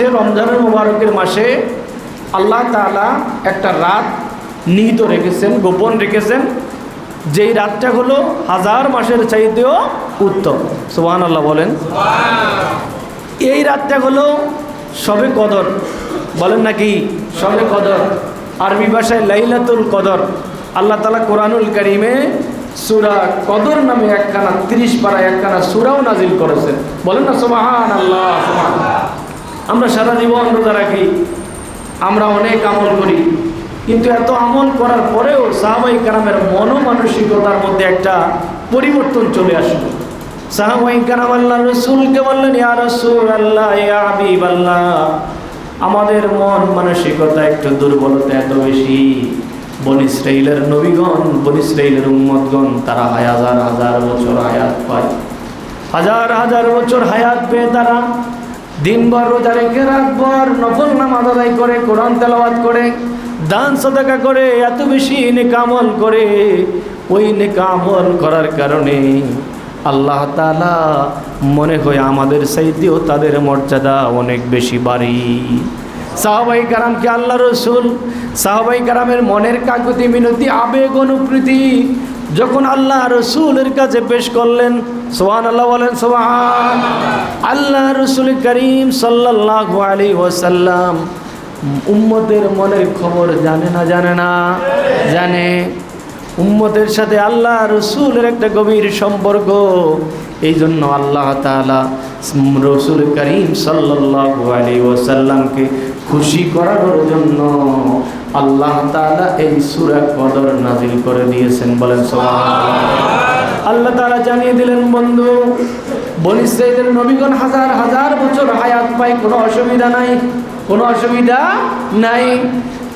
হচ্ছে রমজানের মুবারকের মাসে আল্লাহ তাআলা একটা রাত নিহিত রেখেছেন, গোপন রেখেছেন। যেই রাতটা হলো হাজার মাসের চাইতেও উত্তম। সুবহান আল্লাহ বলেন। এই রাতটা হলো সবে কদর। বলেন নাকি? সবে কদর। আরবি ভাষায় লাইলাতুল কদর। আল্লাহ তালা কোরআনুল করিমে সুরা কদর নামে একখানা, তিরিশ পারা একখানা সুরাও নাজিল করেছেন। বলেন না সোমাহান আল্লাহ। আমরা সারা জীবন রোজা রাখি, আমরা অনেক আমল করি। কিন্তু এত আমল করার পরেও সাহাবাই কারামের মনোমানসিকতার মধ্যে একটা পরিবর্তন চলে আসলো। সাহাবাই কারাম আল্লাহ রসুলকে বললেন, ইয়া রসুল আল্লাহ ইয়া হাবিব আল্লাহ আমাদের মন মানসিকতা একটু দুর্বলতা এত বেশি। বন নবীগণ, বন ইসরাইলের উম্মতগণ, তারা হাজার হাজার বছর হায়াত পায়। হাজার হাজার বছর হায়াত পেয়ে তারা দিনভর রোজা রেখে রাতভর নফল নামাজ আদায় করে, কোরআন তেলাওয়াত করে, দান সদাকা করে, এত বেশি নেকামল করে, ওই নেকামল করার কারণে আল্লাহ তালা মনে হয় আমাদের সাইতেও তাদের মর্যাদা অনেক বেশি বাড়ি। সাহাবাই কারামকে আল্লাহ রসুল, সাহাবাই কারামের মনের কাকুতি, মিনতি, আবেগ, অনুপ্রীতি যখন আল্লাহ রসুলের কাছে পেশ করলেন সোহান আল্লাহ বলেন সোহান আল্লাহ রসুল করিম সাল্লাহ আলী ওসাল্লাম উম্মতের মনের খবর জানে না জানে না? জানে। উম্মতের সাথে আল্লাহ রসুলের একটা গভীর সম্পর্ক। এই জন্য আল্লাহ তালা রসুল করিম সাল্লাহ আলী ওসাল্লামকে খুশি করানোর জন্য আল্লাহ তালা এই সুরা কদর নাজিল করে দিয়েছেন, বলেন। আল্লাহ তালা জানিয়ে দিলেন, বন্ধু বনিসেদের নবীগণ হাজার হাজার বছর হায়াত পায়, কোনো অসুবিধা নাই, কোনো অসুবিধা নাই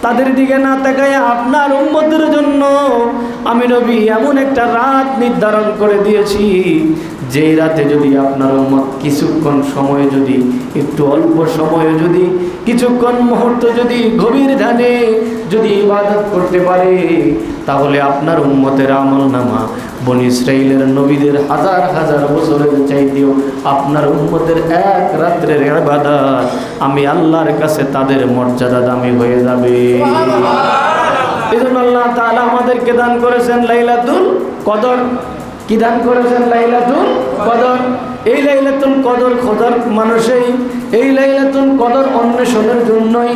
তাদের দিকে না তাকায় আপনার উম্মতের জন্য আমি নবী এমন একটা রাত নির্ধারণ করে দিয়েছি যেই রাতে যদি আপনার উম্মত কিছুক্ষণ সময় যদি একটু অল্প সময়ে যদি কিছুক্ষণ মুহূর্ত যদি গভীর ধ্যানে যদি ইবাদত করতে পারে তাহলে আপনার উম্মতের আমল নামা বন ইসরাইলের নবীদের হাজার হাজার বছরের চাইতেও আপনার উম্মতের এক রাত্রের ইবাদত আমি আল্লাহর কাছে তাদের মর্যাদা দামি হয়ে যাবে। এই জন্য আল্লাহ তাআলা আমাদেরকে দান করেছেন লাইলাতুল কদর। কি দান করেছেন লাইলাতুল কদর? এই লাইলাতুল কদর খোদার মানুষেই, এই লাইলাতুল কদর অন্বেষণের জন্যই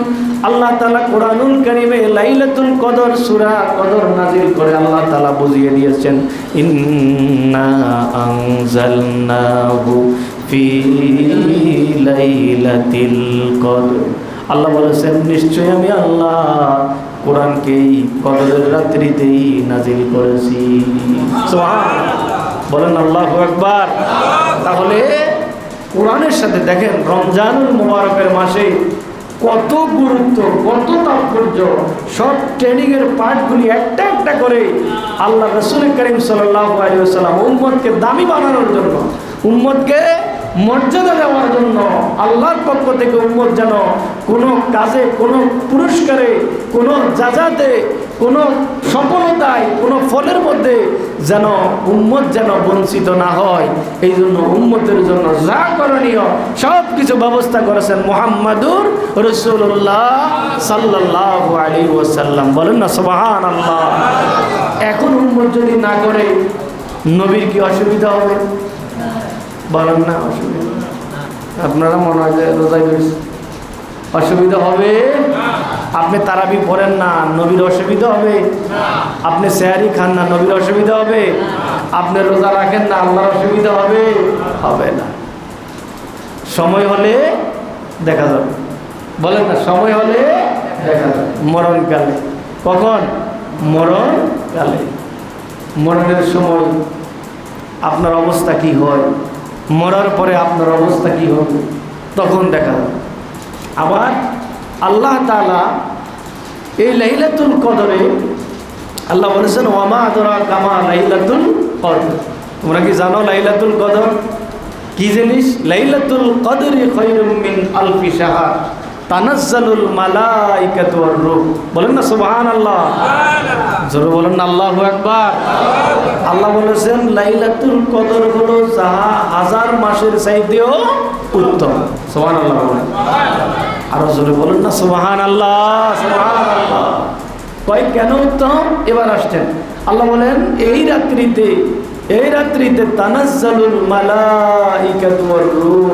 আল্লাহ তালা কোরআনুল কারিমে লাইলাতুল কদর, সুরা কদর নাজিল করে আল্লাহ তালা বুঝিয়ে দিয়েছেন, ইন্না কদর। আল্লাহ বলেছেন, নিশ্চয়ই আমি আল্লাহ কোরআনকেই কদরের রাত্রিতেই নাজিল করেছি। বলেন আল্লাহ একবার তাহলে কোরআনের সাথে দেখেন রমজানুল মোবারকের মাসে কত গুরুত্ব কত তাৎপর্য সব ট্রেনিংয়ের পার্টগুলি একটা একটা করে আল্লাহ রসুল করিম সাল্লাহ সাল্লাম উম্মদকে দামি বানানোর জন্য উম্মদকে মর্যাদা দেওয়ার জন্য আল্লাহর পক্ষ থেকে উম্মত যেন কোনো কাজে, কোনো পুরস্কারে, কোনো যাজাতে কোনো সফলতায়, কোনো ফলের মধ্যে যেন উম্মত যেন বঞ্চিত না হয়। এই জন্য উম্মতের জন্য যা করণীয় সব কিছু ব্যবস্থা করেছেন মোহাম্মদুর রসুল্লাহ সাল্লাহ আলী ওসাল্লাম বলেন না সোবাহান আল্লাহ এখন উম্মত যদি না করে, নবীর কি অসুবিধা হবে? বলেন না, অসুবিধা আপনারা মনে হয় যে রোজাই করেছে অসুবিধা হবে, আপনি তারাবি পড়েন না, নবীর অসুবিধা হবে। আপনি স্যারি খান না, নবীর অসুবিধা হবে। আপনি রোজা রাখেন না, আল্লাহর অসুবিধা হবে। হবে না। সময় হলে দেখা যাবে। বলেন না, সময় হলে দেখা যাবে। মরণকালে। কখন? মরণকালে। মরণের সময় আপনার অবস্থা কি হয়? মরার পরে আপনার অবস্থা কি হবে? তখন দেখা আবার আল্লাহ তালা এই লাইলাতুল কদরে আল্লাহ বলেছেন, ওয়ামা আদরা কামা লাইলাতুল কদর। তোমরা কি জানো লাইলাতুল কদর? কি জিনিস? লাইলাতুল কদরি খৈরুম আলফি শাহর। তানাজ্জালুল মালাইকাতু ওয়ার রূহ। বলেন না সুবহানাল্লাহ। জোরে বলেন না আল্লাহু আকবার। আল্লাহ বলেছেন লাইলাতুল কদর হলো যাহা হাজার মাসের চাইতেও উত্তম। সুবহানাল্লাহ বলেন। আরও জোরে বলুন না সুবাহান আল্লাহ আল্লাহ কয় কেন উত্তম? এবার আসছেন। আল্লাহ বলেন এই রাত্রিতে এই রাত্রিতে তানাজ্জালুল মালাইকাতু ওয়ার রূহ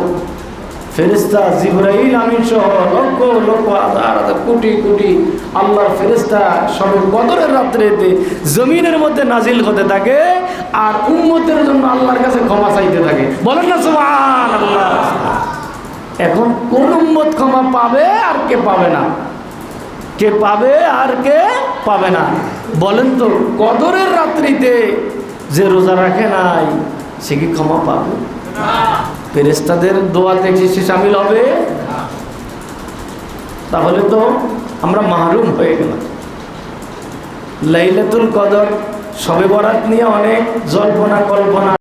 ফেরেস্তা জিব্রাইল আমিন সহ লক্ষ লক্ষ হাজার কোটি কোটি আল্লাহর ফেরেস্তা সবে কদরের রাত্রেতে জমিনের মধ্যে নাজিল হতে থাকে আর উম্মতের জন্য আল্লাহর কাছে ক্ষমা চাইতে থাকে। বলেন না সুবহান আল্লাহ এখন কোন উম্মত ক্ষমা পাবে আর কে পাবে না? কে পাবে আর কে পাবে না? বলেন তো কদরের রাত্রিতে যে রোজা রাখে নাই, সে কি ক্ষমা পাবে? ফেরেস্তাদের দোয়াতে কি সে সামিল হবে? তাহলে তো আমরা মাহরুম হয়ে গেলাম। লাইলাতুল কদর, সবে বরাত নিয়ে অনেক জল্পনা কল্পনা